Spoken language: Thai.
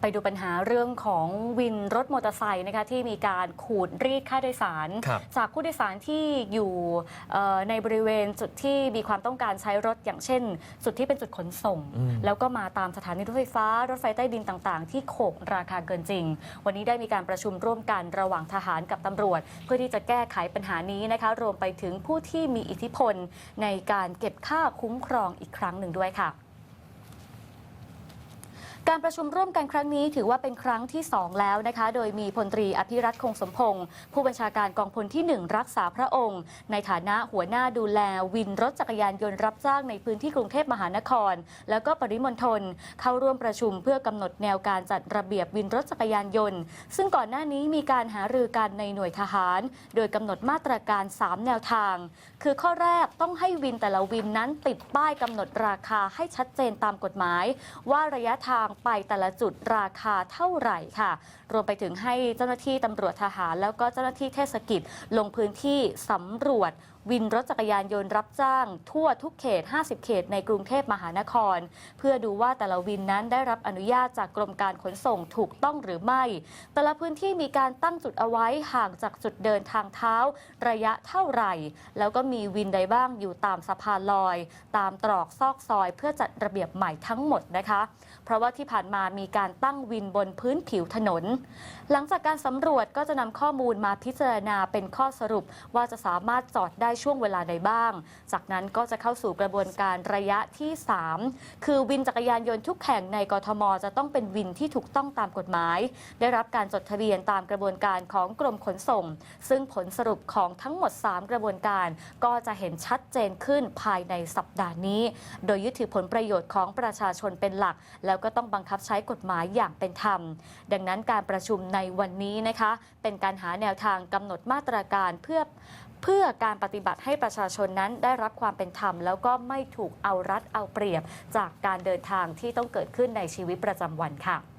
ไปดูปัญหาเรื่องของวินรถมอเตอร์ไซค์นะคะที่มีการขูดรีดค่าโดยสาร ครับจากผู้โดยสารที่อยู่เอ่อในบริเวณจุดที่มีความต้องการใช้รถอย่างเช่น จุดที่เป็นจุดขนส่ง อืม แล้วก็มาตามสถานีรถไฟฟ้ารถไฟใต้ดินต่างๆ ที่โขกราคาเกินจริง วันนี้ได้มีการประชุมร่วมกันระหว่างทหารกับตำรวจ เพื่อที่จะแก้ไขปัญหานี้นะคะ รวมไปถึงผู้ที่มีอิทธิพลในการเก็บค่าคุ้มครองอีกครั้งหนึ่งด้วยค่ะ การประชุมร่วมกันครั้งนี้ถือว่าเป็นครั้งที่ 2 แล้วนะคะ โดยมีพลตรีอภิรัตคงสมพงศ์ผู้บัญชาการกองพลที่ 1 รักษาพระองค์ ในฐานะหัวหน้าดูแลวินรถจักรยานยนต์รับจ้างในพื้นที่กรุงเทพมหานคร แล้วก็ปริมณฑลเข้าร่วมประชุมเพื่อกำหนดแนวการจัดระเบียบวินรถจักรยานยนต์ ซึ่งก่อนหน้านี้มีการหารือกันในหน่วยทหาร โดยกำหนดมาตรการ 3 แนวทาง คือข้อแรกต้องให้วินแต่ละวินนั้นติดป้ายกำหนดราคาให้ชัดเจนตามกฎหมาย ว่าระยะทางไปแต่ละจุดราคาเท่าไหร่ค่ะ รวมไปถึงให้เจ้าหน้าที่ตำรวจทหาร แล้วก็เจ้าหน้าที่เทศกิจลงพื้นที่สำรวจ วินรถจักรยานยนต์รับจ้าง ทั่วทุกเขต 50 เขตในกรุงเทพมหานคร เพื่อดูว่าแต่ละวินนั้นได้รับอนุญาตจากกรมการขนส่งถูกต้องหรือไม่ แต่ละพื้นที่มีการตั้งจุดเอาไว้ห่างจากจุดเดินทางเท้า ระยะเท่าไหร่ แล้วก็มีวินใดบ้างอยู่ตามสะพานลอย ตามตรอกซอกซอย เพื่อจัดระเบียบใหม่ทั้งหมดนะคะ เพราะว่าที่ผ่านมามีการตั้งวินบนพื้นผิวถนน หลังจากการสำรวจก็จะนำข้อมูลมาพิจารณาเป็นข้อสรุปว่าจะสามารถจอดได้ช่วงเวลาใดบ้าง จากนั้นก็จะเข้าสู่กระบวนการระยะที่ 3 คือวินจักรยานยนต์ทุกแห่งในกทม จะต้องเป็นวินที่ถูกต้องตามกฎหมาย ได้รับการจดทะเบียนตามกระบวนการของกรมขนส่ง ซึ่งผลสรุปของทั้งหมด 3 กระบวนการ ก็จะเห็นชัดเจนขึ้นภายในสัปดาห์นี้ โดยยึดถือผลประโยชน์ของประชาชนเป็นหลัก แล้วก็ต้องบังคับใช้กฎหมายอย่างเป็นธรรม ดังนั้นการประชุมในวันนี้นะคะ เป็นการหาแนวทางกำหนดมาตรการเพื่อเพื่อการปฏิบัติให้ประชาชนนั้นได้รับความเป็นธรรม แล้วก็ไม่ถูกเอารัดเอาเปรียบจากการเดินทางที่ต้องเกิดขึ้นในชีวิตประจำวันค่ะ